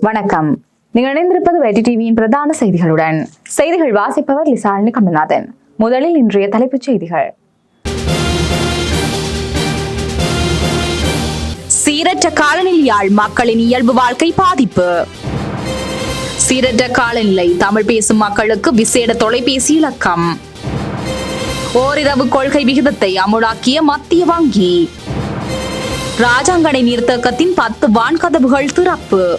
வணக்கம். நீங்கள் இணைந்திருப்பது வெட்டி டிவியின் பிரதான செய்திகளுடன். செய்திகள் வாசிப்பவர் லிசாலினி கமல்நாதன் முதலில் இன்றைய தலைப்புச் செய்திகள். சீரற்ற காலநிலையால் மக்களின் இயல்பு வாழ்க்கை பாதிப்பு. சீரற்ற காலநிலை தமிழ் பேசும் மக்களுக்கு விசேட தொலைபேசி இலக்கம். ஓரிரவு கொள்கை விகிதத்தை அமுலாக்கிய மத்திய வங்கி. ராஜாங்கனை நீர்த்தக்கத்தின் பத்து வான்கதவுகள் திறப்பு.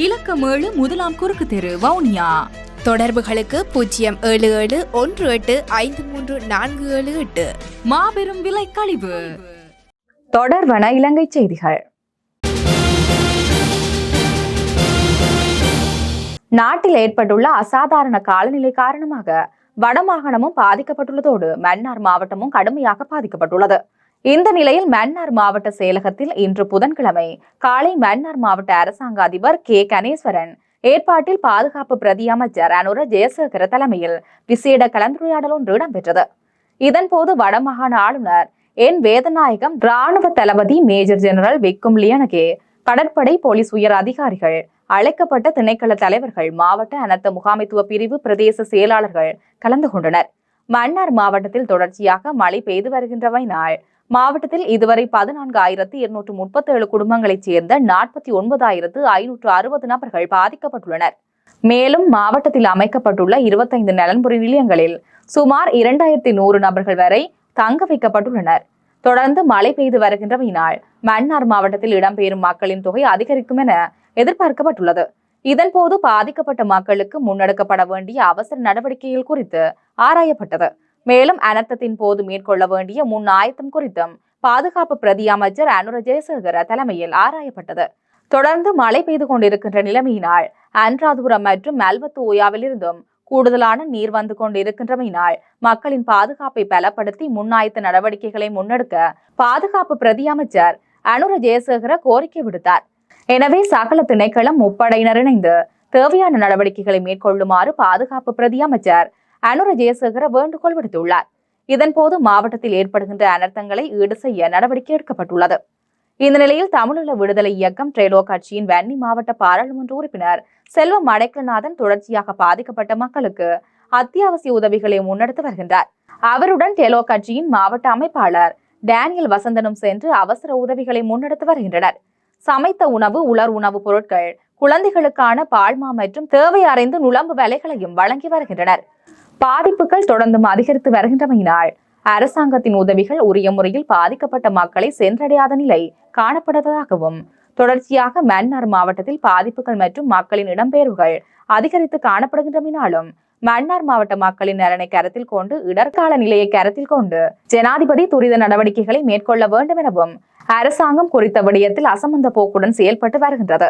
இலக்கம் ஏழு முதலாம் குறுக்கு தெரு வவுனியா. தொடர்புகளுக்கு பூஜ்ஜியம் ஏழு ஏழு ஒன்று எட்டு ஐந்து மூன்று நான்கு ஏழு எட்டு. மாபெரும் விலை கழிவு. தொடர்வன இலங்கை செய்திகள். நாட்டில் ஏற்பட்டுள்ள அசாதாரண காலநிலை காரணமாக வடமாகாணமும் பாதிக்கப்பட்டுள்ளதோடு மன்னார் மாவட்டமும் கடுமையாக பாதிக்கப்பட்டுள்ளது. இந்த நிலையில் மன்னார் மாவட்ட செயலகத்தில் இன்று புதன்கிழமை காலை மன்னார் மாவட்ட அரசாங்க அதிபர் கே. கணேஸ்வரன் ஏற்பாட்டில் பாதுகாப்பு பிரதி அமைச்சர் அனுர ஜெயசேகர தலைமையில் விசேட கலந்துரையாடல் ஒன்று இடம்பெற்றது. இதன்போது வடமாகாண ஆளுநர் என். வேதநாயகம் ராணுவ தளபதி மேஜர் ஜெனரல் விக்கும் லியனகே கடற்படை போலீஸ் உயர் அதிகாரிகள் அழைக்கப்பட்ட திணைக்கள தலைவர்கள் மாவட்ட அனர்த்த முகாமைத்துவ பிரிவு பிரதேச செயலாளர்கள் கலந்து கொண்டனர். மன்னார் மாவட்டத்தில் தொடர்ச்சியாக மழை பெய்து வருகின்றவையினால் மாவட்டத்தில் இதுவரை பதினான்கு ஆயிரத்து இருநூற்று முப்பத்தி ஏழு குடும்பங்களைச் சேர்ந்த நாற்பத்தி ஒன்பதாயிரத்து ஐநூற்று அறுபது நபர்கள் பாதிக்கப்பட்டுள்ளனர். மேலும் மாவட்டத்தில் அமைக்கப்பட்டுள்ள இருபத்தைந்து நலன்புரி நிலையங்களில் சுமார் இரண்டாயிரத்தி நூறு நபர்கள் வரை தங்க வைக்கப்பட்டுள்ளனர். தொடர்ந்து மழை பெய்து வருகின்றமையினால் மன்னார் மாவட்டத்தில் இடம்பெறும் மக்களின் தொகை அதிகரிக்கும் என எதிர்பார்க்கப்பட்டுள்ளது. இதன்போது பாதிக்கப்பட்ட மக்களுக்கு முன்னெடுக்கப்பட வேண்டிய அவசர நடவடிக்கைகள் குறித்து ஆராயப்பட்டது. மேலும் அனர்த்தத்தின் போது மேற்கொள்ள வேண்டிய முன் ஆயத்தம் குறித்தும் பாதுகாப்பு பிரதி அமைச்சர் அனுர ஜெயசேகர தலைமையில் ஆராயப்பட்டது. தொடர்ந்து மழை பெய்து கொண்டிருக்கின்ற நிலைமையினால் அன்றாதுபுரம் மற்றும் மல்வத்து ஓயாவிலிருந்தும் கூடுதலான நீர் வந்து கொண்டிருக்கின்றமையினால் மக்களின் பாதுகாப்பை பலப்படுத்தி முன்னாயத்த நடவடிக்கைகளை முன்னெடுக்க பாதுகாப்பு பிரதி அமைச்சர் அனுர ஜெயசேகர கோரிக்கை விடுத்தார். எனவே சகல திணைக்களம் முப்படையினர் இணைந்து தேவையான நடவடிக்கைகளை மேற்கொள்ளுமாறு பாதுகாப்பு பிரதி அமைச்சர் அனுர ஜெயசேகர வேண்டுகோள் விடுத்துள்ளார். இதன்போது மாவட்டத்தில் ஏற்படுகின்ற அனர்த்தங்களை ஈடு செய்ய நடவடிக்கை எடுக்கப்பட்டுள்ளது. இந்த நிலையில் தமிழீழ விடுதலை இயக்கம் ட்ரேலோ கட்சியின் வன்னி மாவட்ட பாராளுமன்ற உறுப்பினர் செல்வம் மடைக்கல்நாதன் தொடர்ச்சியாக பாதிக்கப்பட்ட மக்களுக்கு அத்தியாவசிய உதவிகளை முன்னெடுத்து வருகின்றார். அவருடன் டெலோ கட்சியின் மாவட்ட அமைப்பாளர் டேனியல் வசந்தனும் சென்று அவசர உதவிகளை முன்னெடுத்து வருகின்றனர். சமைத்த உணவு உலர் உணவுப் பொருட்கள் குழந்தைகளுக்கான பால்மா மற்றும் தேவை அறிந்து நுழம்பு வேலைகளையும் வழங்கி வருகின்றனர். பாதிப்புகள் தொடர்ந்தும் அதிகரித்து வருகின்றமையினால் அரசாங்கத்தின் உதவிகள் உரிய முறையில் பாதிக்கப்பட்ட மக்களை சென்றடையாத நிலை காணப்படுவதாகவும் தொடர்ச்சியாக மன்னார் மாவட்டத்தில் பாதிப்புகள் மற்றும் மக்களின் இடம்பெயர்வுகள் அதிகரித்து காணப்படுகின்றமையினாலும் மன்னார் மாவட்ட மக்களின் நலனை கருத்தில் கொண்டு இடர்கால நிலையை கருத்தில் கொண்டு ஜனாதிபதி துரித நடவடிக்கைகளை மேற்கொள்ள வேண்டும் எனவும் அரசாங்கம் குறித்த விடயத்தில் அசமந்த போக்குடன் செயல்பட்டு வருகின்றது.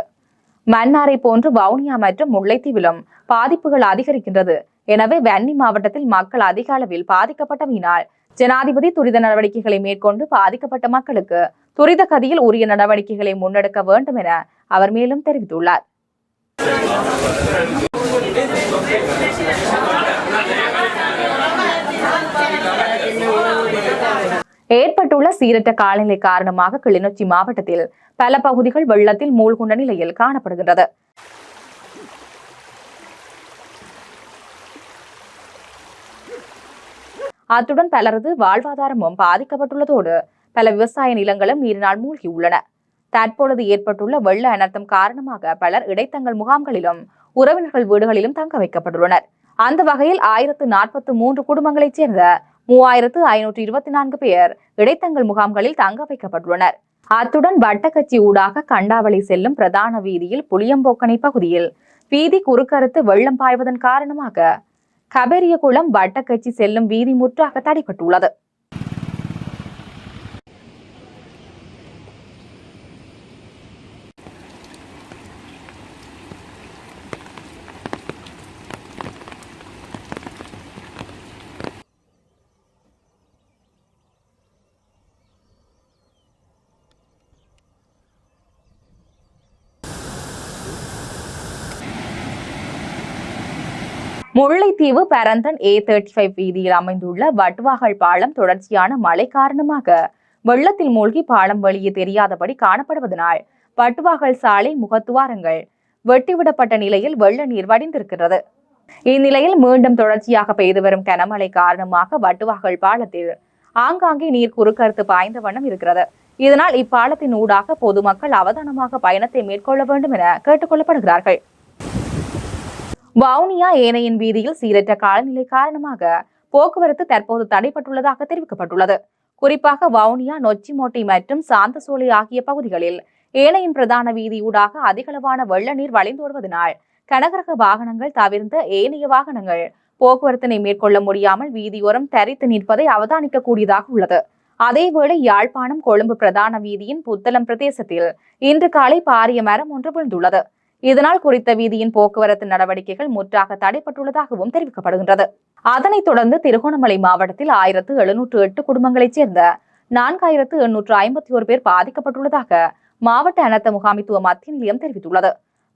மன்னாரை போன்று வவுனியா மற்றும் முல்லைத்தீவிலும் பாதிப்புகள் அதிகரிக்கின்றது எனவே வன்னி மாவட்டத்தில் மக்கள் அதிக அளவில் பாதிக்கப்பட்டமையினால் ஜனாதிபதி துரித நடவடிக்கைகளை மேற்கொண்டு பாதிக்கப்பட்ட மக்களுக்கு துரித கதியில் உரிய நடவடிக்கைகளை முன்னெடுக்க வேண்டும் என அவர் மேலும் தெரிவித்துள்ளார். ஏற்பட்டுள்ள சீரற்ற காலநிலை காரணமாக கிளிநொச்சி மாவட்டத்தில் பல பகுதிகள் வெள்ளத்தில் மூழ்குண்ட நிலையில் காணப்படுகின்றது. அத்துடன் பலரது வாழ்வாதாரமும் பாதிக்கப்பட்டுள்ளதோடு பல விவசாய நிலங்களும் நீரினால் மூழ்கியுள்ளன. தற்பொழுது ஏற்பட்டுள்ள வெள்ள அனர்த்தம் காரணமாக பலர் இடைத்தங்கள் முகாம்களிலும் உறவினர்கள் வீடுகளிலும் தங்க வைக்கப்பட்டுள்ளனர். அந்த வகையில் ஆயிரத்து நாற்பத்து மூன்று குடும்பங்களைச் சேர்ந்த மூவாயிரத்து ஐநூற்று இருபத்தி நான்கு பேர் இடைத்தங்கள் முகாம்களில் தங்க வைக்கப்பட்டுள்ளனர். அத்துடன் வட்டக்கட்சி ஊடாக கண்டாவளி செல்லும் பிரதான வீதியில் புளியம்போக்கனை பகுதியில் வீதி குறுக்கறுத்து வெள்ளம் பாய்வதன் காரணமாக கபெரியகுளம் வட்டக்கச்சி செல்லும் வீதி முற்றாக தடைப்பட்டுள்ளது. Mullaitivu Paranthan A thirty five வீதியில் அமைந்துள்ள வட்டுவாகல் பாலம் தொடர்ச்சியான மழை காரணமாக வெள்ளத்தில் மூழ்கி பாலம் வெளியே தெரியாதபடி காணப்படுவதனால் வட்டுவாகல் சாலை முகத்துவாரங்கள் வெட்டிவிடப்பட்ட நிலையில் வெள்ள நீர் வடிந்திருக்கிறது. இந்நிலையில் மீண்டும் தொடர்ச்சியாக பெய்து வரும் கனமழை காரணமாக வட்டுவாகல் பாலத்தில் ஆங்காங்கே நீர் குறுக்கறுத்து பாய்ந்த வண்ணம் இருக்கிறது. இதனால் இப்பாலத்தின் ஊடாக பொதுமக்கள் அவதானமாக பயணத்தை மேற்கொள்ள வேண்டும் என கேட்டுக்கொள்ளப்படுகிறார்கள் வவுனியா ஏனையின் வீதியில் சீரற்ற காலநிலை காரணமாக போக்குவரத்து தற்போது தடைப்பட்டுள்ளதாக தெரிவிக்கப்பட்டுள்ளது. குறிப்பாக வவுனியா நொச்சிமோட்டை மற்றும் சாந்தசோலை ஆகிய பகுதிகளில் ஏனையின் பிரதான வீதியூடாக அதிகளவான வெள்ள நீர் வளைந்தோடுவதனால் கனகரக வாகனங்கள் தவிர்ந்த ஏனைய வாகனங்கள் போக்குவரத்தினை மேற்கொள்ள முடியாமல் வீதியோரம் தரித்து நிற்பதை அவதானிக்க கூடியதாக உள்ளது. அதேவேளை யாழ்ப்பாணம் கொழும்பு பிரதான வீதியின் புத்தளம் பிரதேசத்தில் இன்று காலை பாரிய மரம் ஒன்று விழுந்துள்ளது. இதனால் குறித்த வீதியின் போக்குவரத்து நடவடிக்கைகள் முற்றாக தடைப்பட்டுள்ளதாகவும் தெரிவிக்கப்படுகின்றது. அதனைத் தொடர்ந்து திருகோணமலை மாவட்டத்தில் ஆயிரத்து எழுநூற்று எட்டு குடும்பங்களைச் சேர்ந்த நான்காயிரத்து எண்ணூற்று ஐம்பத்தி ஒரு பேர் பாதிக்கப்பட்டுள்ளதாக மாவட்ட அனர்த்த முகாமித்துவ மத்திய நிலையம் தெரிவித்துள்ளது.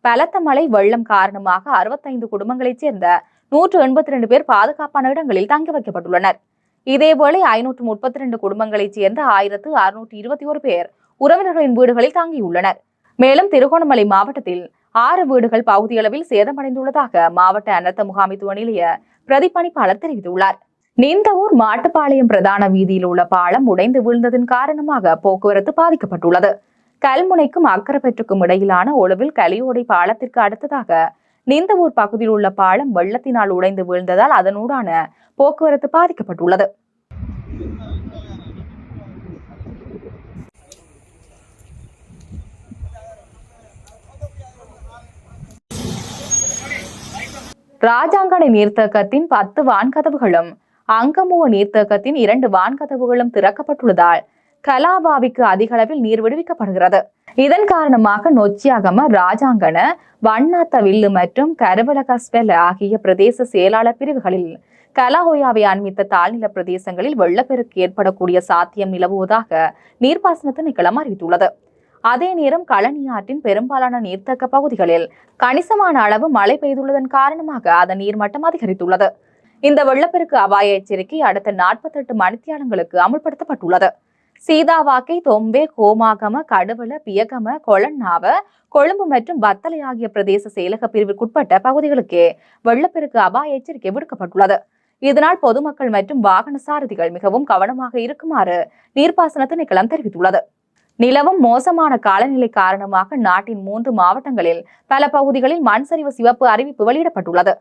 பலத்த மழை வெள்ளம் காரணமாக அறுபத்தைந்து குடும்பங்களைச் சேர்ந்த நூற்று எண்பத்தி ரெண்டு பேர் பாதுகாப்பான இடங்களில் தங்கி வைக்கப்பட்டுள்ளனர். இதேவேளை ஐநூற்று முப்பத்தி ரெண்டு குடும்பங்களைச் சேர்ந்த ஆயிரத்து அறுநூற்று இருபத்தி ஒரு பேர் உறவினர்களின் வீடுகளில் தங்கியுள்ளனர். மேலும் திருகோணமலை மாவட்டத்தில் ஆறு வீடுகள் பகுதியளவில் சேதமடைந்துள்ளதாக மாவட்ட அனர்த்த முகாமைத்துவ நிலைய பிரதிப்பணிப்பாளர் தெரிவித்துள்ளார். நீந்தவூர் மாட்டுப்பாளையம் பிரதான வீதியில் உள்ள பாலம் உடைந்து வீழ்ந்ததன் காரணமாக போக்குவரத்து பாதிக்கப்பட்டுள்ளது. கல்முனைக்கும் அக்கரப்பெற்றுக்கும் இடையிலான ஒளவில் கலியோடை பாலத்திற்கு அடுத்ததாக நீந்தவூர் பகுதியில் உள்ள பாலம் வெள்ளத்தினால் உடைந்து வீழ்ந்ததால் அதனூடான போக்குவரத்து பாதிக்கப்பட்டுள்ளது. ராஜாங்கனை நீர்த்தேக்கத்தின் பத்து வான்கதவுகளும் அங்கமுவ நீர்த்தேக்கத்தின் இரண்டு வான்கதவுகளும் திறக்கப்பட்டுள்ளதால் கலாபாவிக்கு அதிக அளவில் நீர் விடுவிக்கப்படுகிறது. இதன் காரணமாக நொச்சியாகம ராஜாங்கன வண்ணாத்த வில்லு மற்றும் கருவலகஸ்வெல் ஆகிய பிரதேச செயலாளர் பிரிவுகளில் கலாஹோயாவை அண்மித்த தாழ்நில பிரதேசங்களில் வெள்ளப்பெருக்கு ஏற்படக்கூடிய சாத்தியம் நிலவுவதாக நீர்ப்பாசன திணைக்களம் அறிவித்துள்ளது. அதே நேரம் களனி ஆற்றின் பெரும்பாலான நீர்த்தக்க பகுதிகளில் கணிசமான அளவு மழை பெய்துள்ளதன் காரணமாக அதன் நீர்மட்டம் அதிகரித்துள்ளது. இந்த வெள்ளப்பெருக்கு அபாய எச்சரிக்கை அடுத்த நாற்பத்தெட்டு மணித்தியாலங்களுக்கு அமுல்படுத்தப்பட்டுள்ளது. சீதாவாக்கை தொம்பே கோமாகம கடுவல பியகம கொளன்னாவ கொழும்பு மற்றும் வத்தலை ஆகிய பிரதேச செயலக பிரிவிற்குட்பட்ட பகுதிகளுக்கே வெள்ளப்பெருக்கு அபாய எச்சரிக்கை விடுக்கப்பட்டுள்ளது. இதனால் பொதுமக்கள் மற்றும் வாகன சாரதிகள் மிகவும் கவனமாக இருக்குமாறு நீர்ப்பாசன திணைக்களம் தெரிவித்துள்ளது. நிலவும் மோசமான காலநிலை காரணமாக நாட்டின் மூன்று மாவட்டங்களில் பல பகுதிகளில் மண் சரிவு சிவப்பு அறிவிப்பு வெளியிடப்பட்டுள்ளது.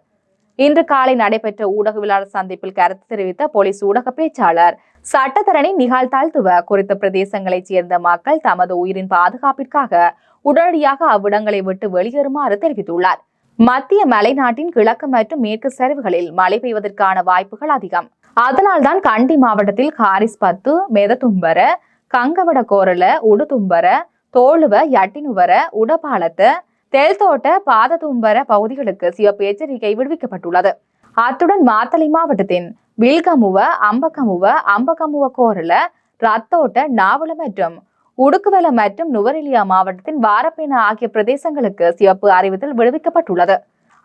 இன்று காலை நடைபெற்ற ஊடகவியலாளர் சந்திப்பில் கருத்து தெரிவித்த போலீஸ் ஊடக பேச்சாளர் சட்டத்தரணி நிகழ்த்தாழ்த்துவ குறித்த பிரதேசங்களைச் சேர்ந்த மக்கள் தமது உயிரின் பாதுகாப்பிற்காக உடனடியாக அவ்விடங்களை விட்டு வெளியேறுமாறு தெரிவித்துள்ளார். மத்திய மலைநாட்டின் கிழக்கு மற்றும் மேற்கு சரிவுகளில் மழை பெய்வதற்கான வாய்ப்புகள் அதிகம். அதனால்தான் கண்டி மாவட்டத்தில் ஹாரிஸ் பத்து மெததும்பர கங்கவட கோரல உடுதும்பர தோழுவ யட்டினுவர உடபாலத்து தெல்தோட்ட பாததும்பர பகுதிகளுக்கு சிவப்பு எச்சரிக்கை விடுவிக்கப்பட்டுள்ளது. அத்துடன் மாத்தளை மாவட்டத்தின் வில்கமுவ அம்பகமுவ அம்பகமுவ கோரல ரத்தோட்ட நாவல மற்றும் உடுக்குவல மற்றும் நுவரெலியா மாவட்டத்தின் வாரப்பேன ஆகிய பிரதேசங்களுக்கு சிவப்பு அறிவித்தல் விடுவிக்கப்பட்டுள்ளது.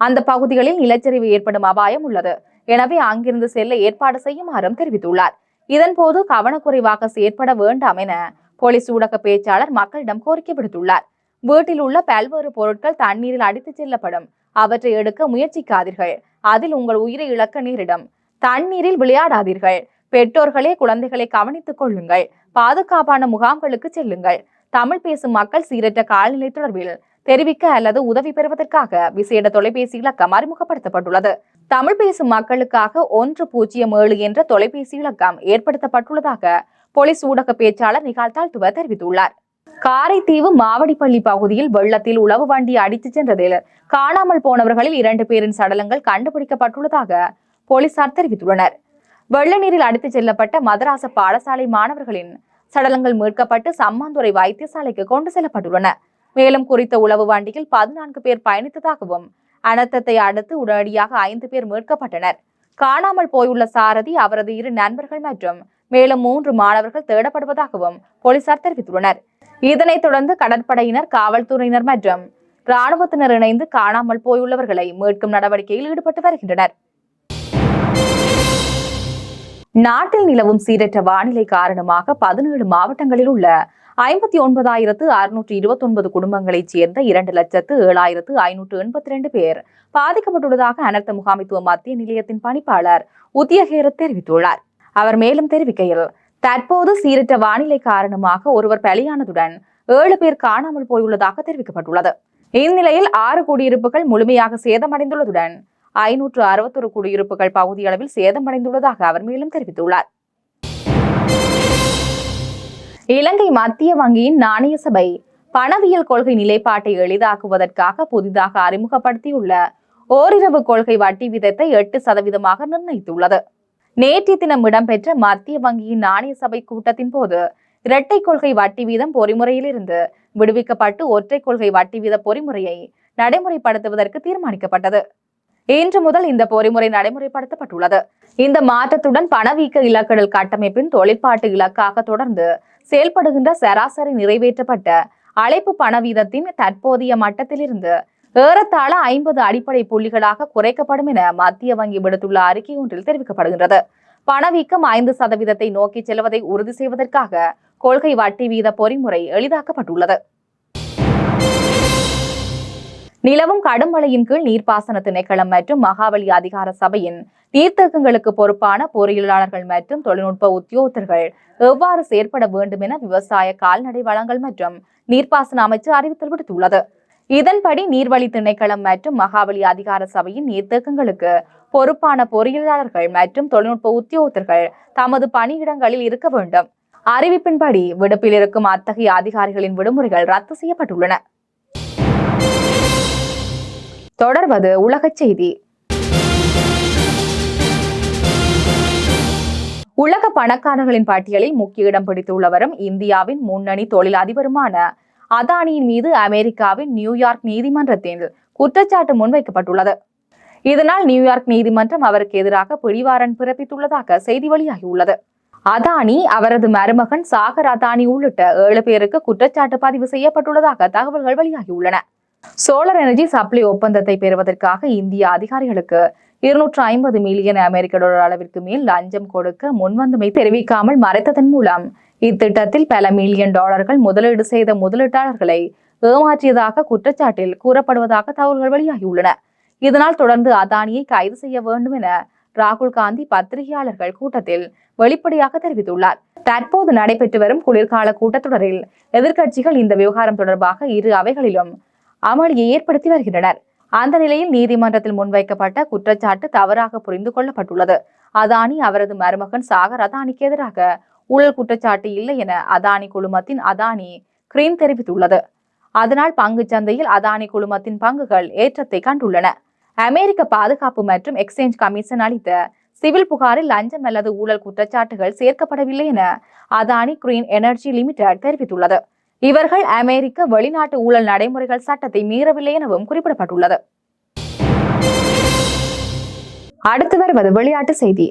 அந்த பகுதிகளில் நிலச்சரிவு ஏற்படும் அபாயம் உள்ளது. எனவே அங்கிருந்து செல்ல ஏற்பாடு செய்யுமாறும் தெரிவித்துள்ளார். இதன்போது கவனக்குறைவாக செயற்பட வேண்டாம் என போலீஸ் ஊடக பேச்சாளர் மக்களிடம் கோரிக்கை விடுத்துள்ளார். வீட்டில் உள்ள பல்வேறு பொருட்கள் தண்ணீரில் அடித்துச் செல்லப்படும். அவற்றை எடுக்க முயற்சிக்காதீர்கள். அதில் உங்கள் உயிரை இழக்க நேரிடும். தண்ணீரில் விளையாடாதீர்கள். பெற்றோர்களே குழந்தைகளை கவனித்துக் கொள்ளுங்கள். பாதுகாப்பான முகாம்களுக்கு செல்லுங்கள். தமிழ் பேசும் மக்கள் சீரற்ற காலநிலை தொடர்பில் தெரிவிக்க அல்லது உதவி பெறுவதற்காக விசேட தொலைபேசி இலக்கம் அறிமுகப்படுத்தப்பட்டுள்ளது. தமிழ் பேசும் மக்களுக்காக ஒன்று பூஜ்ஜியம் ஏழு என்ற தொலைபேசி இலக்கம் ஏற்படுத்தப்பட்டுள்ளதாக போலீஸ் ஊடக பேச்சாளர் நிகழ்த்தால் துவ தெரிவித்துள்ளார். காரைத்தீவு மாவடிப்பள்ளி பகுதியில் வெள்ளத்தில் உளவு வண்டி அடித்துச் சென்றதில் காணாமல் போனவர்களில் இரண்டு பேரின் சடலங்கள் கண்டுபிடிக்கப்பட்டுள்ளதாக போலீசார் தெரிவித்துள்ளனர். வெள்ள நீரில் அடித்துச் செல்லப்பட்ட மதராச பாடசாலை மாணவர்களின் சடலங்கள் மீட்கப்பட்டு சம்மாந்துறை வைத்தியசாலைக்கு கொண்டு செல்லப்பட்டுள்ளன. மேலும் குறித்த உளவு வண்டியில் பதினான்கு பேர் பயணித்ததாகவும் அனர்த்தத்தை அடுத்து உடனடியாக ஐந்து பேர் மீட்கப்பட்டனர். காணாமல் போயுள்ள சாரதி அவரது இரு நண்பர்கள் மற்றும் மேலும் மூன்று மாணவர்கள் தேடப்படுவதாகவும் போலீசார் தெரிவித்துள்ளனர். இதனைத் தொடர்ந்து கடற்படையினர் காவல்துறையினர் மற்றும் ராணுவத்தினர் இணைந்து காணாமல் போயுள்ளவர்களை மீட்கும் நடவடிக்கையில் ஈடுபட்டு வருகின்றனர். நாட்டில் நிலவும் சீரற்ற வானிலை காரணமாக பதினேழு மாவட்டங்களில் உள்ள ஐம்பத்தி ஒன்பதாயிரத்து அறுநூற்று இருபத்தி ஒன்பது குடும்பங்களைச் சேர்ந்த இரண்டு லட்சத்து ஏழாயிரத்து ஐநூற்று எண்பத்தி ரெண்டு பேர். பாதிக்கப்பட்டுள்ளதாக அனர்த்த முகாமைத்துவ மத்திய நிலையத்தின் பணிப்பாளர் உத்தியகேர தெரிவித்துள்ளார். அவர் மேலும் தெரிவிக்கையில் தற்போது சீரற்ற வானிலை காரணமாக ஒருவர் பலியானதுடன் ஏழு பேர் காணாமல் போயுள்ளதாக தெரிவிக்கப்பட்டுள்ளது. இந்நிலையில் ஆறு குடியிருப்புகள் முழுமையாக சேதமடைந்துள்ளதுடன் ஐநூற்று அறுபத்தொரு குடியிருப்புகள் பகுதியளவில் சேதமடைந்துள்ளதாக அவர் மேலும் தெரிவித்துள்ளார். இலங்கை மத்திய வங்கியின் நாணய சபை பணவியல் கொள்கை நிலைப்பாட்டை எளிதாக்குவதற்காக புதிதாக அறிமுகப்படுத்தியுள்ள ஓரிரவு கொள்கை வட்டி வீதத்தை எட்டு சதவீதமாக நிர்ணயித்துள்ளது. நேற்றைய தினம் இடம்பெற்ற மத்திய வங்கியின் நாணய சபை கூட்டத்தின் போது இரட்டை கொள்கை வட்டி வீதம் பொறிமுறையிலிருந்து விடுவிக்கப்பட்டு ஒற்றை கொள்கை வட்டி வீத பொறிமுறையை நடைமுறைப்படுத்துவதற்கு தீர்மானிக்கப்பட்டது. இன்று முதல் இந்த பொறிமுறை நடைமுறைப்படுத்தப்பட்டுள்ளது. இந்த மாற்றத்துடன் பணவீக்க இலக்கடல் கட்டமைப்பின் தொழிற்பாட்டு இலக்காக தொடர்ந்து செயல்படுகின்ற சராசரி நிறைவேற்றப்பட்ட அழைப்பு பணவீதத்தின் தற்போதைய மட்டத்திலிருந்து ஏறத்தாழ ஐம்பது அடிப்படை புள்ளிகளாக குறைக்கப்படும் என மத்திய வங்கி விடுத்துள்ள அறிக்கை ஒன்றில் தெரிவிக்கப்படுகின்றது. பணவீக்கம் ஐந்து சதவீதத்தை நோக்கி செல்வதை உறுதி செய்வதற்காக கொள்கை வட்டி வீத பொறிமுறை எளிதாக்கப்பட்டுள்ளது. நிலவும் கடும் மழையின் கீழ் நீர்ப்பாசன திணைக்களம் மற்றும் மகாவலி அதிகார சபையின் நீர்த்தேக்கங்களுக்கு பொறுப்பான பொறியியலாளர்கள் மற்றும் தொழில்நுட்ப உத்தியோகத்தர்கள் எவ்வாறு செயற்பட வேண்டும் என விவசாய கால்நடை வளங்கள் மற்றும் நீர்ப்பாசன அமைச்சு அறிவித்தல் விடுத்துள்ளது. இதன்படி நீர்வழி திணைக்களம் மற்றும் மகாவலி அதிகார சபையின் நீர்த்தேக்கங்களுக்கு பொறுப்பான பொறியியலாளர்கள் மற்றும் தொழில்நுட்ப உத்தியோகத்தர்கள் தமது பணியிடங்களில் இருக்க வேண்டும். அறிவிப்பின்படி விடுப்பில் இருக்கும் அத்தகைய அதிகாரிகளின் விடுமுறைகள் ரத்து செய்யப்பட்டுள்ளன. தொடர்வது உலகச் செய்தி. உலக பணக்காரர்களின் பட்டியலில் முக்கிய இடம் பிடித்துள்ளவரும் இந்தியாவின் முன்னணி தொழில் அதிபருமான அதானியின் மீது அமெரிக்காவின் நியூயார்க் நீதிமன்றத்தில் குற்றச்சாட்டு முன்வைக்கப்பட்டுள்ளது. இதனால் நியூயார்க் நீதிமன்றம் அவருக்கு எதிராக பிடிவாரன் பிறப்பித்துள்ளதாக செய்தி வெளியாகியுள்ளது. அதானி அவரது மருமகன் சாகர் அதானி உள்ளிட்ட ஏழு பேருக்கு குற்றச்சாட்டு பதிவு செய்யப்பட்டுள்ளதாக தகவல்கள் வெளியாகியுள்ளன. சோலார் எனர்ஜி சப்ளை ஒப்பந்தத்தை பெறுவதற்காக இந்திய அதிகாரிகளுக்கு இருநூற்று ஐம்பது மில்லியன் அமெரிக்க டாலர் அளவிற்கு மேல் லஞ்சம் கொடுக்க முன்வந்தமை தெரிவிக்காமல் மறைத்ததன் மூலம் இத்திட்டத்தில் பல மில்லியன் டாலர்கள் முதலீடு செய்த முதலீட்டாளர்களை ஏமாற்றியதாக குற்றச்சாட்டில் கூறப்படுவதாக தகவல்கள் வெளியாகியுள்ளன. இதனால் தொடர்ந்து அதானியை கைது செய்ய வேண்டும் என ராகுல் காந்தி பத்திரிகையாளர்கள் கூட்டத்தில் வெளிப்படையாக தெரிவித்துள்ளார். தற்போது நடைபெற்று வரும் குளிர்கால கூட்டத்தொடரில் எதிர்க்கட்சிகள் இந்த விவகாரம் தொடர்பாக இரு அவைகளிலும் அமளியை ஏற்படுத்தி வருகின்றனர். அந்த நிலையில் நீதிமன்றத்தில் முன்வைக்கப்பட்ட குற்றச்சாட்டு தவறாக புரிந்து கொள்ளப்பட்டுள்ளது. அதானி அவரது மருமகன் சாகர் அதானிக்கு எதிராக ஊழல் குற்றச்சாட்டு இல்லை என அதானி குழுமத்தின் அதானி கிரீன் தெரிவித்துள்ளது. அதனால் பங்கு சந்தையில் அதானி குழுமத்தின் பங்குகள் ஏற்றத்தை கண்டுள்ளன. அமெரிக்க பாதுகாப்பு மற்றும் எக்ஸ்சேஞ்ச் கமிஷன் அளித்த சிவில் புகாரில் லஞ்சம் அல்லது ஊழல் குற்றச்சாட்டுகள் சேர்க்கப்படவில்லை என அதானி கிரீன் எனர்ஜி லிமிடெட் தெரிவித்துள்ளது. இவர்கள் அமெரிக்க வெளிநாட்டு ஊழல் நடைமுறைகள் சட்டத்தை மீறவில்லை எனவும் குறிப்பிடப்பட்டுள்ளது. அடுத்து வருவது விளையாட்டு செய்தி.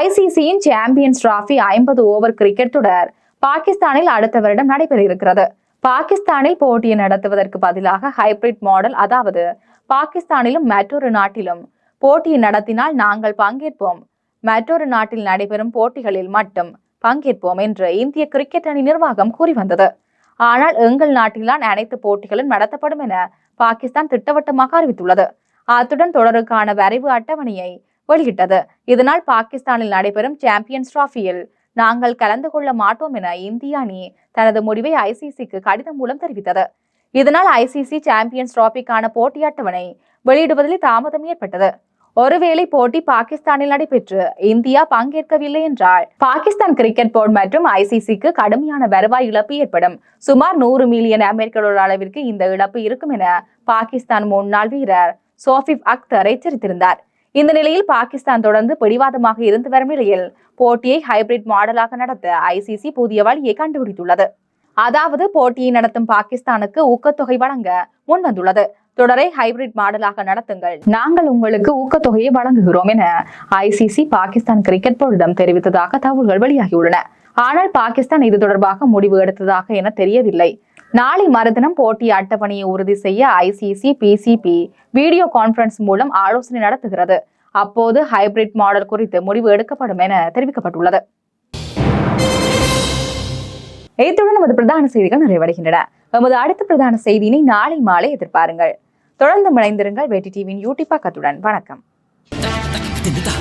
ஐசிசியின் சாம்பியன்ஸ் டிராபி ஐம்பது ஓவர் கிரிக்கெட் தொடர் பாகிஸ்தானில் அடுத்த வருடம் நடைபெற இருக்கிறது பாகிஸ்தானில் போட்டியை நடத்துவதற்கு பதிலாக ஹைபிரிட் மாடல் அதாவது பாகிஸ்தானிலும் மற்றொரு நாட்டிலும் போட்டியை நடத்தினால் நாங்கள் பங்கேற்போம். மற்றொரு நாட்டில் நடைபெறும் போட்டிகளில் மட்டும் பங்கேற்போம் என்று இந்திய கிரிக்கெட் அணி நிர்வாகம் கூறி வந்தது. ஆனால் எங்கள் நாட்டில்தான் அனைத்து போட்டிகளும் நடத்தப்படும் என பாகிஸ்தான் திட்டவட்டமாக அறிவித்துள்ளது. அத்துடன் தொடருக்கான வரைவு அட்டவணையை வெளியிட்டது. இதனால் பாகிஸ்தானில் நடைபெறும் சாம்பியன்ஸ் டிராஃபியில் நாங்கள் கலந்து கொள்ள மாட்டோம் என இந்திய அணி தனது முடிவை ஐசிசிக்கு கடிதம் மூலம் தெரிவித்தது. இதனால் ஐசிசி சாம்பியன்ஸ் டிராபிக்கான போட்டி அட்டவணை வெளியிடுவதில் தாமதம் ஏற்பட்டது. ஒருவேளை போட்டி பாகிஸ்தானில் நடைபெற்று இந்தியா பங்கேற்கவில்லை என்றால் பாகிஸ்தான் கிரிக்கெட் போர்டு மற்றும் ஐசிசிக்கு கடுமையான வருவாய் இழப்பு ஏற்படும். சுமார் நூறு மில்லியன் அமெரிக்க டாலர் அளவிற்கு இந்த இழப்பு இருக்கும் என பாகிஸ்தான் முன்னாள் வீரர் சோஃபிப் அக்தர் எச்சரித்திருந்தார். இந்த நிலையில் பாகிஸ்தான் தொடர்ந்து பிடிவாதமாக இருந்து வரும் நிலையில் போட்டியை ஹைபிரிட் மாடலாக நடத்த ஐசிசி புதிய வழியை கண்டுபிடித்துள்ளது. அதாவது போட்டியை நடத்தும் பாகிஸ்தானுக்கு ஊக்கத்தொகை வழங்க முன்வந்துள்ளது. தொடரை ஹைபிரிட் மாடலாக நடத்துங்கள். நாங்கள் உங்களுக்கு ஊக்கத்தொகையை வழங்குகிறோம் என ஐசிசி பாகிஸ்தான் கிரிக்கெட் போர்டிடம் தெரிவித்ததாக தகவல்கள் வெளியாகியுள்ளன. ஆனால் பாகிஸ்தான் இது தொடர்பாக முடிவு எடுத்ததாக என தெரியவில்லை. நாளை மறுதினம் போட்டி அட்டவணையை உறுதி செய்ய ஐசிசி பிசிபி வீடியோ கான்பரன்ஸ் மூலம் ஆலோசனை நடத்துகிறது. அப்போது ஹைபிரிட் மாடல் குறித்து முடிவு எடுக்கப்படும் என தெரிவிக்கப்பட்டுள்ளது. இத்துடன் நமது பிரதான செய்திகள் நிறைவடைகின்றன. நமது அடுத்த பிரதான செய்தியினை நாளை மாலை எதிர்பாருங்கள். தொடர்ந்து இணைந்திருங்கள் வேட்டி டிவியின் யூடியூப் பக்கத்துடன் வணக்கம் தின்னுதா